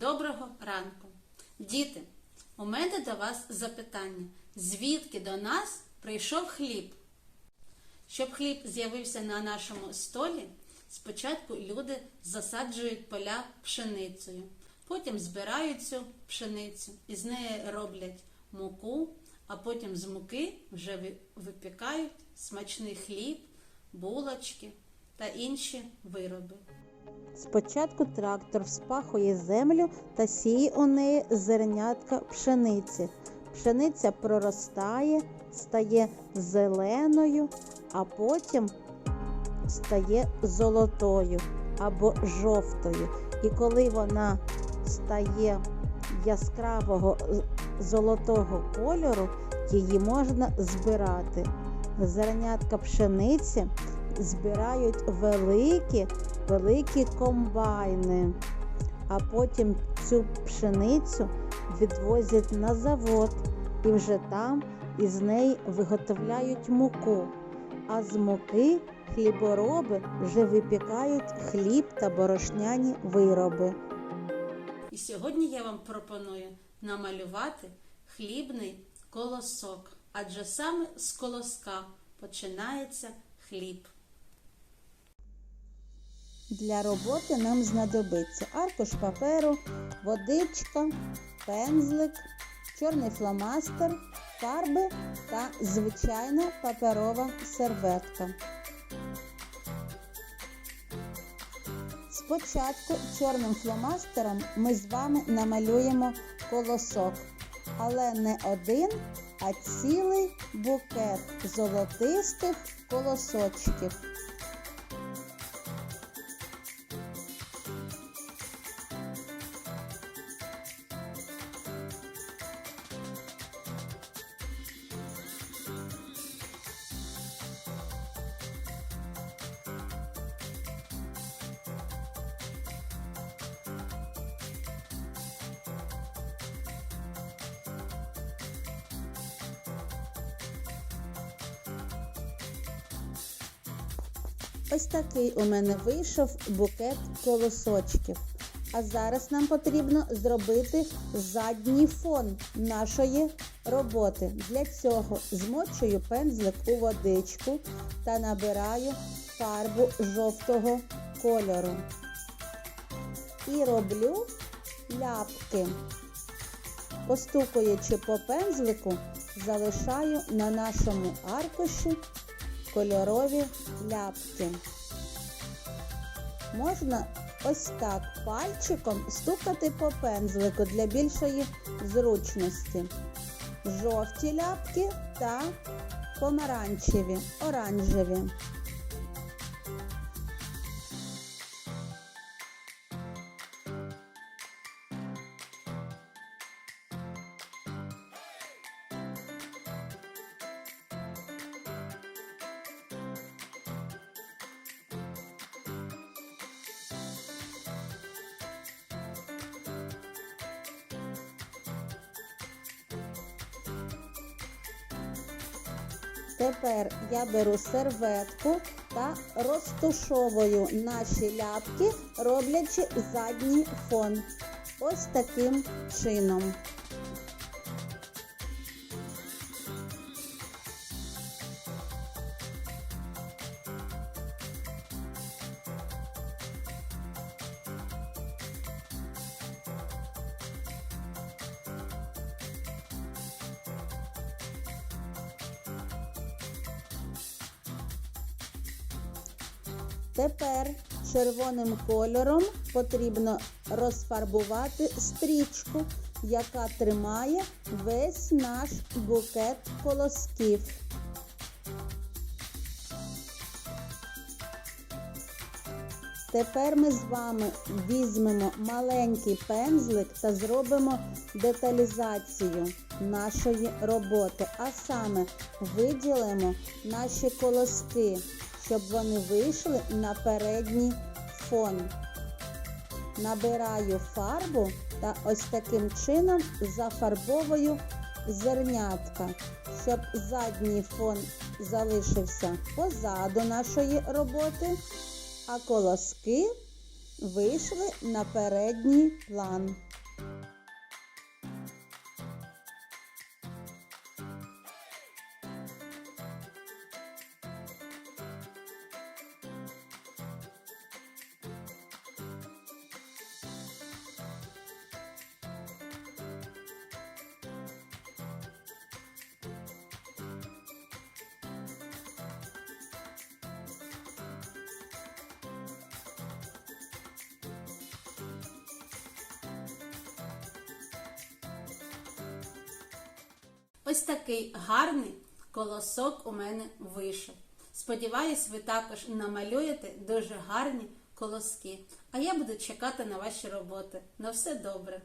Доброго ранку! Діти, у мене до вас запитання. Звідки до нас прийшов хліб? Щоб хліб з'явився на нашому столі, спочатку люди засаджують поля пшеницею, потім збирають цю пшеницю і з неї роблять муку, а потім з муки вже випікають смачний хліб, булочки та інші вироби. Спочатку трактор вспахує землю та сіє у неї зернятка пшениці. Пшениця проростає, стає зеленою, а потім стає золотою або жовтою. І коли вона стає яскравого золотого кольору, її можна збирати. Зернятка пшениці збирають великі великі комбайни, а потім цю пшеницю відвозять на завод і вже там із неї виготовляють муку. А з муки хлібороби вже випікають хліб та борошняні вироби. І сьогодні я вам пропоную намалювати хлібний колосок, адже саме з колоска починається хліб. Для роботи нам знадобиться аркуш паперу, водичка, пензлик, чорний фломастер, фарби та звичайна паперова серветка. Спочатку чорним фломастером ми з вами намалюємо колосок, але не один, а цілий букет золотистих колосочків. Ось такий у мене вийшов букет колосочків. А зараз нам потрібно зробити задній фон нашої роботи. Для цього змочую пензлик у водичку та набираю фарбу жовтого кольору. І роблю ляпки. Постукуючи по пензлику, залишаю на нашому аркуші кольорові ляпки. Можна ось так пальчиком стукати по пензлику для більшої зручності. Жовті ляпки та помаранчеві, оранжеві. Тепер я беру серветку та розтушовую наші ляпки, роблячи задній фон. Ось таким чином. Тепер червоним кольором потрібно розфарбувати стрічку, яка тримає весь наш букет колосків. Тепер ми з вами візьмемо маленький пензлик та зробимо деталізацію нашої роботи, а саме виділимо наші колоски, щоб вони вийшли на передній фон. Набираю фарбу та ось таким чином зафарбовую зернятка, щоб задній фон залишився позаду нашої роботи, а колоски вийшли на передній план. Ось такий гарний колосок у мене вийшов. Сподіваюсь, ви також намалюєте дуже гарні колоски. А я буду чекати на ваші роботи. На все добре!